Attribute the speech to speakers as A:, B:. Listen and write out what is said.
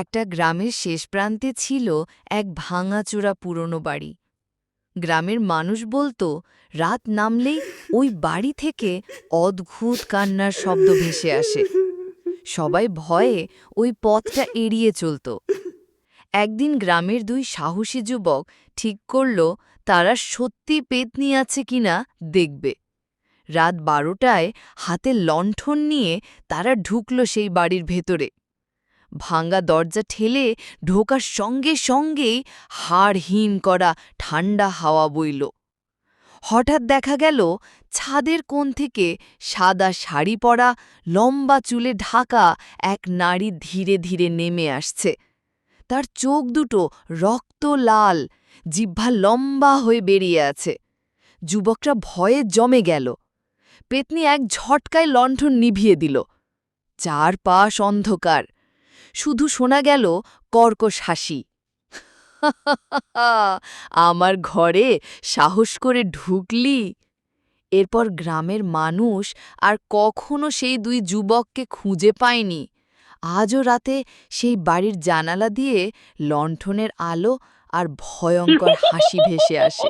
A: একটা গ্রামের শেষ প্রান্তে ছিল এক ভাঙাচোরা পুরনো বাড়ি। গ্রামের মানুষ বলতো, রাত নামলেই ওই বাড়ি থেকে অদ্ভুত কান্নার শব্দ ভেসে আসে। সবাই ভয়ে ওই পথটা এড়িয়ে চলত। একদিন গ্রামের দুই সাহসী যুবক ঠিক করল, তারা সত্যি পেতনি আছে কিনা দেখবে। রাত বারোটায় হাতে লণ্ঠন নিয়ে তারা ঢুকল সেই বাড়ির ভেতরে। ভাঙ্গা দরজা ঠেলে ঢোকার সঙ্গে সঙ্গেই হাড়হীন করা ঠান্ডা হাওয়া বইল। হঠাৎ দেখা গেল, ছাদের কোণ থেকে সাদা শাড়ি পরা, লম্বা চুলে ঢাকা এক নারী ধীরে ধীরে নেমে আসছে। তার চোখ দুটো রক্ত লাল, জিহ্বা লম্বা হয়ে বেরিয়ে আছে। যুবকরা ভয়ে জমে গেল। পেতনি এক ঝটকায় লণ্ঠন নিভিয়ে দিল। চারপাশ অন্ধকার। শুধু শোনা গেল কর্কশ হাসি। আমার ঘরে সাহস করে ঢুকলি? এরপর গ্রামের মানুষ আর কখনো সেই দুই যুবককে খুঁজে পায়নি। আজও রাতে সেই বাড়ির জানালা দিয়ে লণ্ঠনের আলো আর ভয়ঙ্কর হাসি ভেসে আসে।